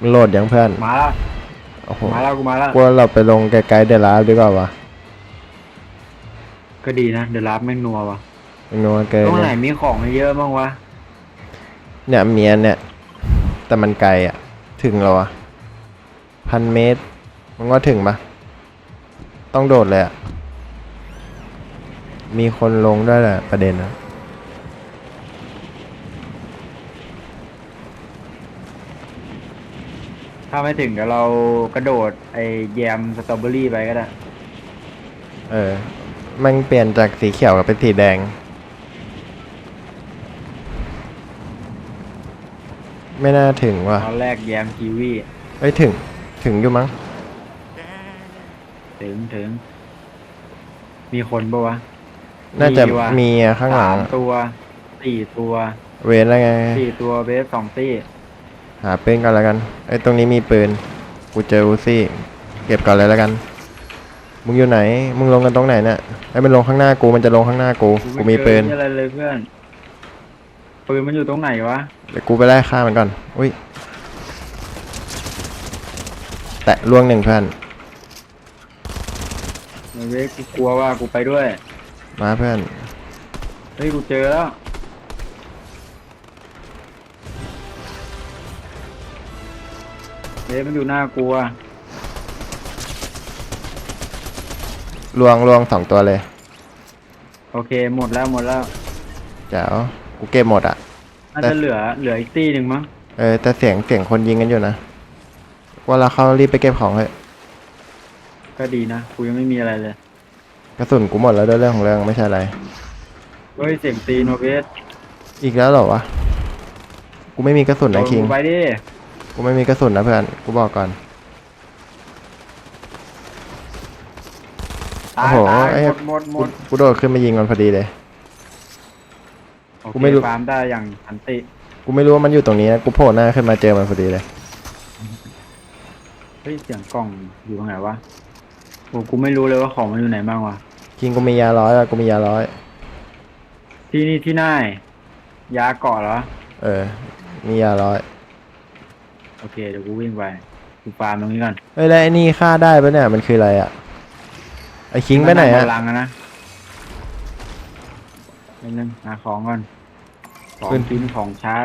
มันโหลดยังเพื่อน มาแล้วโอ้โหมาแล้วกูมาแล้วกลัวเราไปลงไกลๆเดลาฟดีกว่าวะก็ดีนะเดี๋ยวรับแม่งนัวว่ะมันนัวเกินตรงไหนเนี่ยมีของให้เยอะบ้างวะ เนี่ยเมียนเนี่ย แต่มันไกลอะ ถึงเหรอวะพันเมตร มันว่าถึงปะต้องโดดเลยอะมีคนลงด้วยแหละประเด็นนะ ถ้าไม่ถึงเดี๋ยวเรากระโดดไอ้แยมสตรอเบอรี่ไปก็ได้ เออ มันเปลี่ยนจากสีเขียวกับเป็นสีแดง ไม่น่าถึงว่ะ ตอนแรกแยมกีวีเอ้ยถึง ถึงอยู่มั้ง ถึงถึง มีคนปะวะน่าจะว่มีอะข้างหลัสางมตัวสี่ตัวเวนแล้วไง สี่ตัวเบสสองตี้ หาปืนกันแล้วกันไอ้ยตรงนี้มีปืน กูเจออูซี่ เก็บก่อนเลยแล้วกัน มึงอยู่ไหน มึงลงกันตรงไหนเนี่ยไอ้ยมันลงข้างหน้ากู มันจะลงข้างหน้ากู กูมีปืนไเจออะไรเลยเพื่อน ปืนมันอยู่ตรงไหนวะ เดี๋ยวกูไปไล่ฆ่ามันก่อน อุ้ย แตะล่วงหนึ่งเพื่อนเว้ยกูกลัวว่ากูไปด้วย มาเพื่อน เฮ้ยกูเจอแล้ว เบสมันอยู่หน้ากูอะลวงลวงสองตัวเลยโอเค หมดแล้วหมดแล้วเจ๋วกูเก็บหมดอะ น่าแต่ จะเหลือเหลืออีกตี้หนึ่งมั้งเออแต่เสียงเสียงคนยิงกันอยู่นะว่าเราเข้ารีบไปเก็บของเถอะก็ดีนะกูยังไม่มีอะไรเลยกระสุนกูหมดแล้วด้วยเรื่องของเรื่องไม่ใช่อะไร เฮ้ยเสียงตีนโนเบสอีกแล้วเหรอวะกูไม่มีกระสุนนะคิงโดกูไปดิ กูไม่มีกระสุนนะเพื่อน กูบอกก่อนตายโอ้โหตายไอ้ หมดหมดหมกูดกูโดดขึ้นมายิงมันพอดีเลย โอเคกูไม่รู้ ฟาร์มได้อย่างสันติกูไม่รู้ว่ามันอยู่ตรงนี้นะกูโผล่หน้าขึ้นมาเจอมันพอดีเลย เฮ้ยเสียงกล่องอยู่ตรงไหนวะโอ้กูไม่รู้เลยว่าของมันอยู่ไหนบ้างวะคิงกูมียาร้อยอะกูมียาร้อย ที่นี่ที่ไหนยาเกาะเหรอเออ มียาร้อย โอเคเดี๋ยวกูวิ่งไปกูฟาร์มตรงนี้ก่อนเฮ้ยแล้วไอ้นี่ฆ่าได้ปะเนี่ยมันคืออะไรอะไอ้คิงไปไหนมัอะพลังอะนะนิดนึงหาของก่อนของขึ้นกินของใช้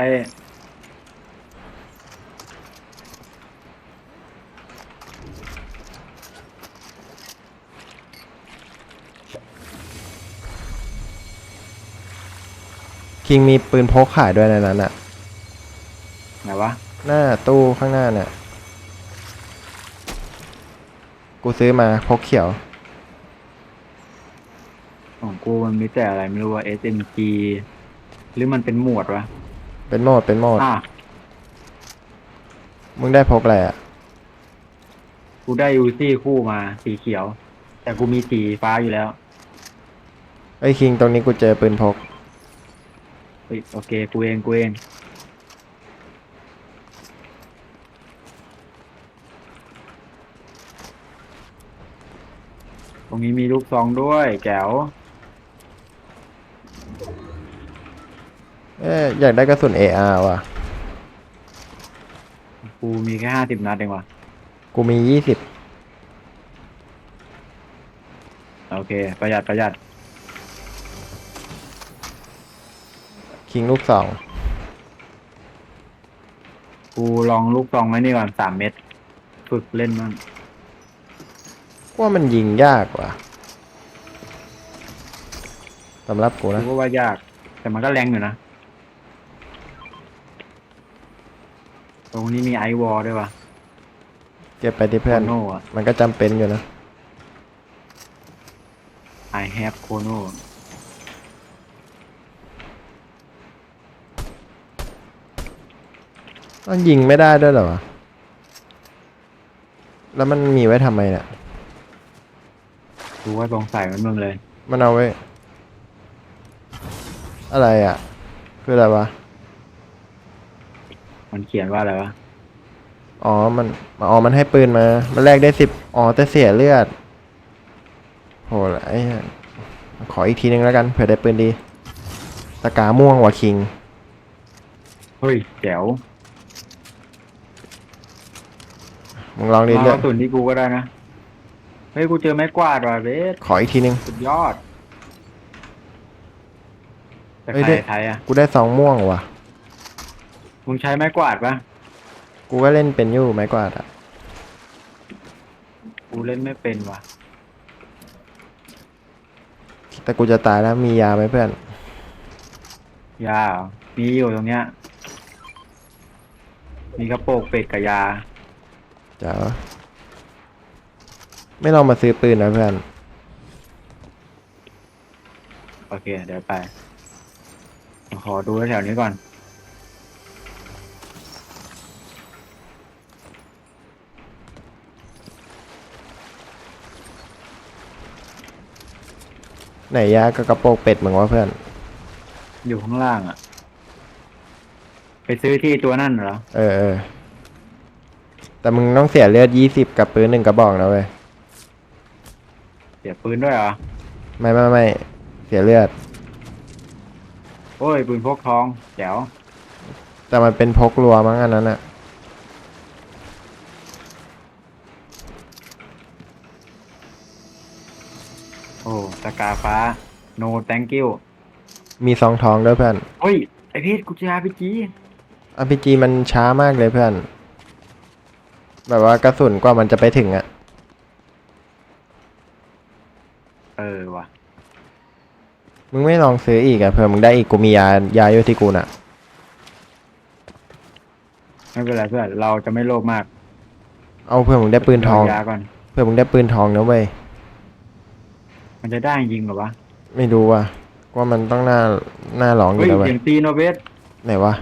คิงมีปืนพกขายด้วยในนั้นอะไหนวะ หน้าตู้ข้างหน้าเนี่ย กูซื้อมาพกเขียว ของกูมันมีแต่อะไรไม่รู้ว่า SMG หรือมันเป็นหมวดวะเป็นโหมดเป็นโหมด อะมึงได้พกอะไรอะกูได้ยูซี่คู่มาสีเขียว แต่กูมีสีฟ้าอยู่แล้วไอ้ยคิงตรงนี้กูเจอปืนพก เฮ้ยโอเค กูเองกูเอง รงนี้มีลูกซองด้วยแจ๋วเอ้ยอยากได้กระสุน AR ว่ะ กูมีแค่ห้าสิบนัดเองว่ะกูมียี่สิบโอเค ประหยัดประหยัดคิงลูกสองกูลองลูกซองไว้นี่ก่อนสามเม็ดฝึกเล่นมั่ง ว่ามันยิงยากว่ะสำหรับกูกูนะก็ว่ายาก แต่มันก็แรงอยู่นะ ตรงนี้มีไอวอลด้วยว่ะเก็บไปที่เพื่อน โน่อะ มันก็จำเป็นอยู่นะ I have โคโน่มันยิงไม่ได้ด้วยเหรอวะแล้วมันมีไว้ทำไมเนี่ย กูว่ก็สงส่มันมึงเลย มันเอาไว้ อะไรอะ คืออะไรวะ มันเขียนว่าอะไรวะ อ๋อ มันอ๋อมันให้ปืนมา มันแลกได้สิบอ๋อ แต่เสียเลือดโหไอ้ขออีกทีนึงแล้วกัน เผื่อได้ปืนดี ตะกาม่วงว่ะคิง เฮ้ยแจ๋วมึงลองดิอเลือก เอากระสุนที่กูก็ได้นะ เฮ้ยกูเจอไม้กวาดว่ะเบสขออีกทีนึง สุดยอดแต่เฮ้ยใคได้รไทยอะกูได้สองม่วงว่ะ มึงใช้ไม้กวาดปะกูก็เล่นเป็นอยู่ไม้กวาดอะกูเล่นไม่เป็นว่ะแต่กูจะตายแล้วมียาไหมเพื่อน ยาเหรอมีอยู่ตรงเนี้ยมีกระโปรงเป็ดกับยา เจ๋อ ไม่ลองมาซื้อปืนนะเพื่อน โอเค เดี๋ยวไป ขอดูแถวนี้ก่อน ไหนยากับกระโปรงเป็ดมึงวะเพื่อน อยู่ข้างล่างอะไปซื้อที่ตัวนั่นเหรอ เออเออแต่มึงต้องเสียเลือดยี่สิบกับปืนหนึ่งกระบอกนะเว้ยเสียปืนด้วยเหรอ ไม่ไม่ไม่เสียเลือด โอ้ยปืนพกทอง แจ๋ว แต่มันเป็นพกรัวมั้งอันนั้นอะโอ้ตะกาฟ้า no thank you มีซองทองด้วยเพื่อนเฮ้ย ไอพีทกูจะอาพีจีอ p g มันช้ามากเลยเพื่อน แบบว่ากระสุนกว่ามันจะไปถึงอะ เออว่ะ มึงไม่ลองซื้ออีกอะเผื่อมึงได้อีกกูมียายาอยู่ที่กูน่ะไม่เป็นไรเพื่อนเราจะไม่โลภมากเอาเผื่อมึงได้ปืนทองเายาก่อน เผื่อมึงได้ปืนทองนะเว้ยมันจะได้จริงเหรอวะไม่รู้ว่ะว่ามันต้องหน้าหน้าหลองอเฮ้ยู่ยแล้วเว้ยเสียงตีนโนเบสไหนวะ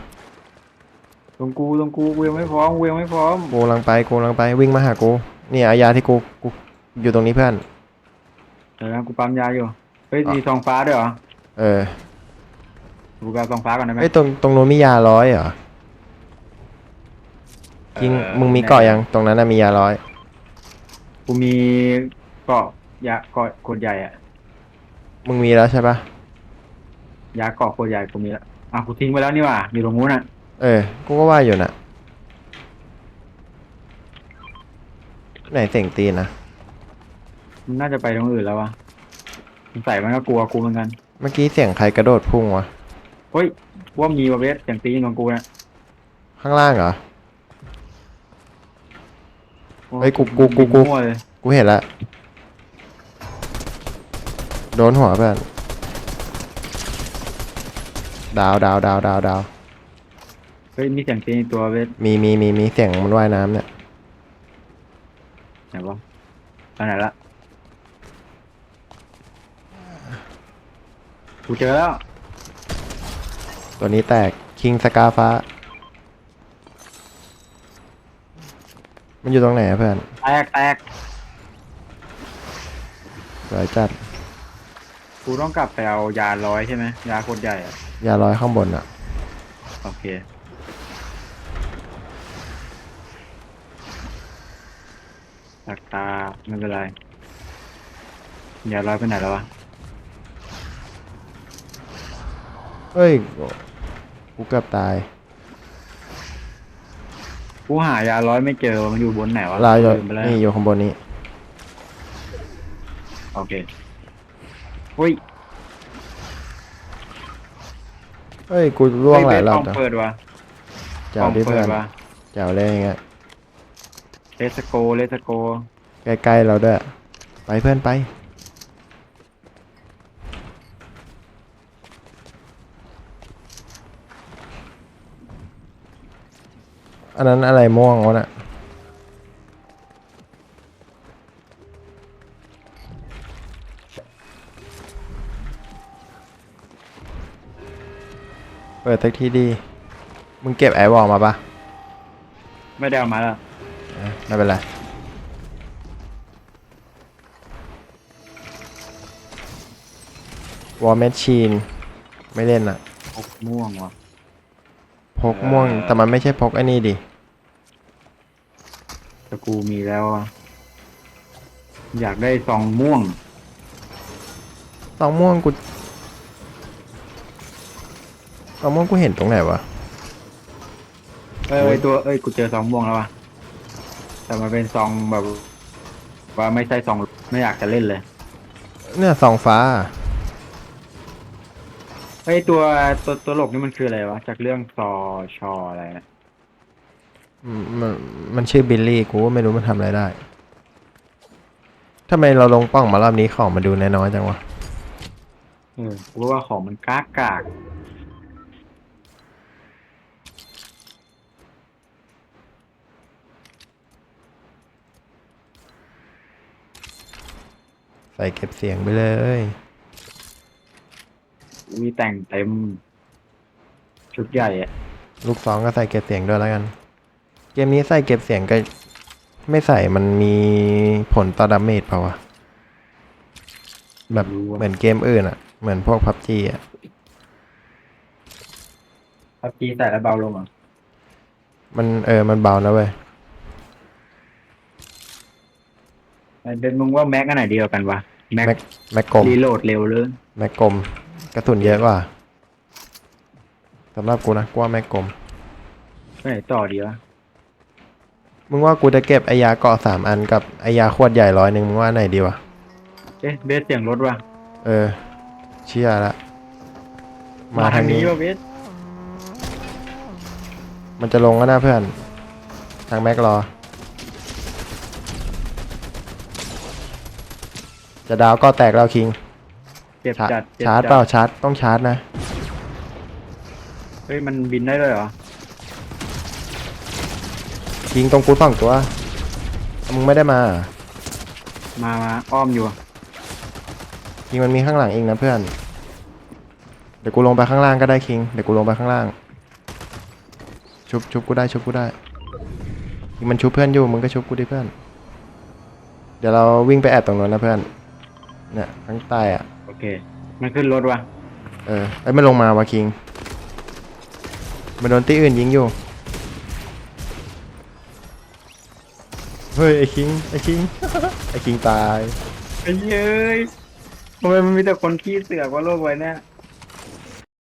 ตรงกูตรงกูกูยังไม่พร้อมกูยังไม่พร้อมกูกำลังไปกูกำลังไปวิ่งมาหากูนี่เอายาที่กูกูอยู่ตรงนี้เพื่อนเดี๋ยวนะกูปั๊มยาอยู่ เฮ้ยอะมีทองฟ้าด้วยเหรอ เออกูไปเอาทองฟ้าก่อนได้ไหมไอ้ยตรงตรงนู้นมียาร้อยเหรอจริงเออมึงมีเกาะยังตรงนั้นน่ะมียาร้อย กูมีเกาะยาเกาะขวดใหญ่อะมึงมีแล้วใช่ปะยาเกาะขวดใหญ่กูมีแล้วอะกูทิ้งไปแล้วนี่หว่าอยู่ตรงนู้นอะเออ กูก็ว่าอยู่น่ะ ไหนเสียงตีนนะ มันน่าจะไปตรงอื่นแล้ววะสงสัยมันก็กลัวกูเหมือนกันเมื่อกี้เสียงใครกระโดดพุ่งวะ เฮ้ยว่ามีวะเบสเสียงตีนของกูนะข้างล่างเหรอเฮ้ยกูกูกูกู มั่วเลยกูเห็นละ โดนหัวเพื่อนดาวดาวดาวดาวดาวเฮ้ยมีเสียงตีนในตัวเบสมีมีมีมีเสียงมันว่ายน้ำเนี่ยไหนวะไปไหนละ กูเจอแล้ว ตัวนี้แตกคิงสกาฟ้า มันอยู่ตรงไหนอะเพื่อนแตกแตกสวยจัดกูต้องกลับไปเอายาร้อยใช่ไหมยาขวดใหญ่อะยาลอยข้างบนอะโอเค ตักตาไม่เป็นไรยาร้อยไปไหนแล้ววะ เฮ้ย กูเกือบตาย กูหายาร้อยไม่เจอมันอยู่บนไหนวะลายอยู่ลืมไปแล้วนี่อยู่ข้างบนนี้ โอเคอุ้ยเฮ้ย กูล่วงหลายรอบเฮ้จ้ะเปิดวะเจ้าที่เพื่อนวะเจ้าเลยอย่างเงี้ยเลสโกเลสโก ใกล้ๆเราด้วย ไปเพื่อนไป อันนั้นอะไรม่วงวะน่ะเปิดสักทีดี มึงเก็บไอวอลมาปะไม่ได้เอามาแล้วเอ้ยไม่เป็นไร วอลแมชชีน ไม่เล่นอะ พกม่วงวะ พกม่วงเออแต่มันไม่ใช่พกไอ้นี่ดิแต่กูมีแล้วอะอยากได้ซองม่วงสองม่วงกูสองม่วงกูเห็นตรงไหนวะ เอ้ยโอ้ยตัวเอ้ยกูเจอซองม่วงแล้ววะแต่มันเป็นซองแบบ ว่าไม่ใช่ซองไม่อยากจะเล่นเลย เนี่ยสองฟ้า ไอ้ยตัวตัวตัวหลกนี่มันคืออะไรวะ จากเรื่องซอชออะไรนะอืมมันมันชื่อบิลลี่กูก็ไม่รู้มันทำอะไรได้ทำไมเราลงป้องมารอบนี้ของมาดูน้อยๆจังวะเออเพราะว่าของมันกากกากใส่เก็บเสียงไปเลย มีแต่งเต็ม ชุดใหญ่อะลูกสองก็ใส่เก็บเสียงด้วยแล้วกัน เกมนี้ใส่เก็บเสียงก็ ไม่ใส่มันมีผลต่อดาเมจเปล่าวะแบบเหมือนเกมอื่นอะเหมือนพวกพับจีอะพับจีใส่แล้วเบาลงเหรอะมันเออมันเบานะเว้ยเดินมึงว่าแม็กอันไหนดีกว่ากันวะแม็กแม็กแม็กกลมรีโหลดเร็วเลยแม็กกลม กระสุนเยอะกว่าสำหรับกูนะกูว่าแม็กกลมไปไหนต่อดีวะมึงว่ากูจะเก็บไอยาเกาะสามอันกับไอยาขวดใหญ่ร้อยหนึ่งมึงว่าไหนดีวะเอ๊ะเบสเสียงรถวะเออ เชื่อละ มาทางนี้วะเบสมันจะลงก็นะเพื่อน ทางแม็กรอ จะดาวก็แตกแล้วคิง เจ็บชาร์จัจดจ็บชาร์จจัดเปล่าชาร์จต้องชาร์จนะ เฮ้ยมันบินได้ด้วยเหรอคิงตรงกูสองตัว มึงไม่ได้มาเหรอมามาอ้อมอยู่อะคิงมันมีข้างหลังเองนะเพื่อน เดี๋ยวกูลงไปข้างล่างก็ได้คิง เดี๋ยวกูลงไปข้างล่าง ชุบชุบกูได้ชุบกูได้คิงมันชุบเพื่อนอยู่มึงก็ชุบกูดิเพื่อน เดี๋ยวเราวิ่งไปแอบตรงนั้นนะเพื่อน เนี่ยข้างใต้อะโอ เค มันขึ้นรถวะเออไอ้ยมันลงมาวะคิงมันโดนตีอื่นยิงอยู่ เฮ้ยไอ้คิงไอ้คิง ไอ้คิงตาย ไอ้เย้ยทำไมมันมีแต่คนขี้เสือกว่าโลกไว้เนี่ย